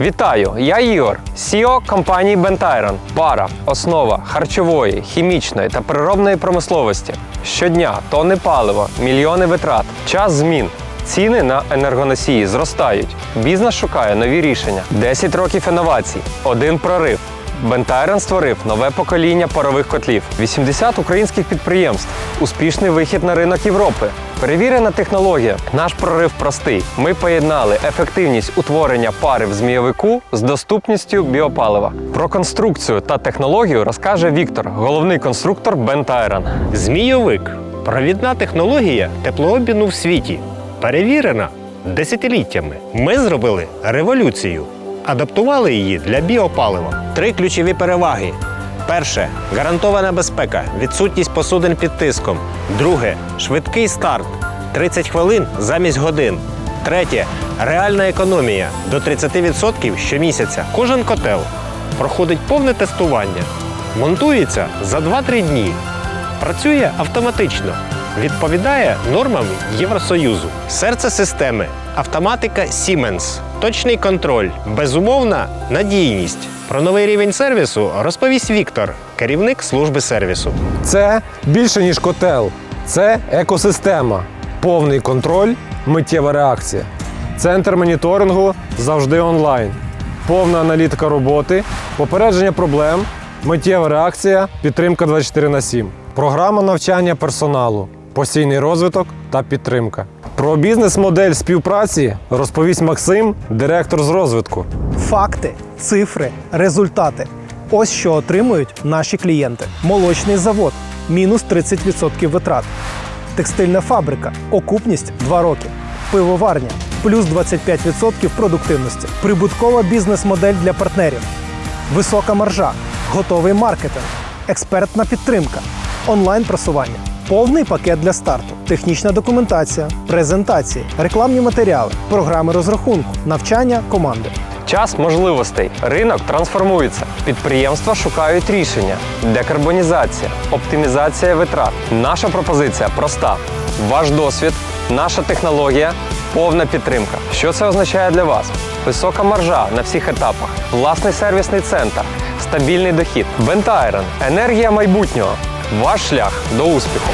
Вітаю! Я Ігор, CEO компанії Бентайрон. Пара основа харчової, хімічної та переробної промисловості. Щодня тонни палива, мільйони витрат, час змін. Ціни на енергоносії зростають. Бізнес шукає нові рішення. 10 років інновацій, один прорив. Бентайрон створив нове покоління парових котлів. 80 українських підприємств. Успішний вихід на ринок Європи. Перевірена технологія. Наш прорив простий. Ми поєднали ефективність утворення пари в змійовику з доступністю біопалива. Про конструкцію та технологію розкаже Віктор, головний конструктор Бентайрон. Змійовик провідна технологія теплообміну в світі. Перевірена десятиліттями. Ми зробили революцію, адаптували її для біопалива. Три ключові переваги. Перше гарантована безпека, відсутність посудин під тиском. Друге швидкий старт 30 хвилин замість годин. Третє реальна економія до 30% щомісяця. Кожен котел проходить повне тестування. Монтується за 2-3 дні. Працює автоматично, відповідає нормам Євросоюзу. Серце системи автоматика Siemens. Точний контроль, безумовна надійність. Про новий рівень сервісу розповість Віктор, керівник служби сервісу. Це більше, ніж котел. Це екосистема, повний контроль, миттєва реакція. Центр моніторингу завжди онлайн. Повна аналітика роботи, попередження проблем, миттєва реакція, підтримка 24 на 7. Програма навчання персоналу, постійний розвиток та підтримка. Про бізнес-модель співпраці розповість Максим, директор з розвитку. Факти, цифри, результати. Ось що отримують наші клієнти. Молочний завод мінус 30% витрат. Текстильна фабрика окупність 2 роки. Пивоварня плюс 25% продуктивності. Прибуткова бізнес-модель для партнерів. Висока маржа, готовий маркетинг, експертна підтримка, онлайн-просування, повний пакет для старту, технічна документація, презентації, рекламні матеріали, програми розрахунку, навчання команди. Час можливостей. Ринок трансформується. Підприємства шукають рішення. Декарбонізація, оптимізація витрат. Наша пропозиція проста: ваш досвід, наша технологія, повна підтримка. Що це означає для вас? Висока маржа на всіх етапах, власний сервісний центр, стабільний дохід. Бентайрон енергія майбутнього. Ваш шлях до успіху.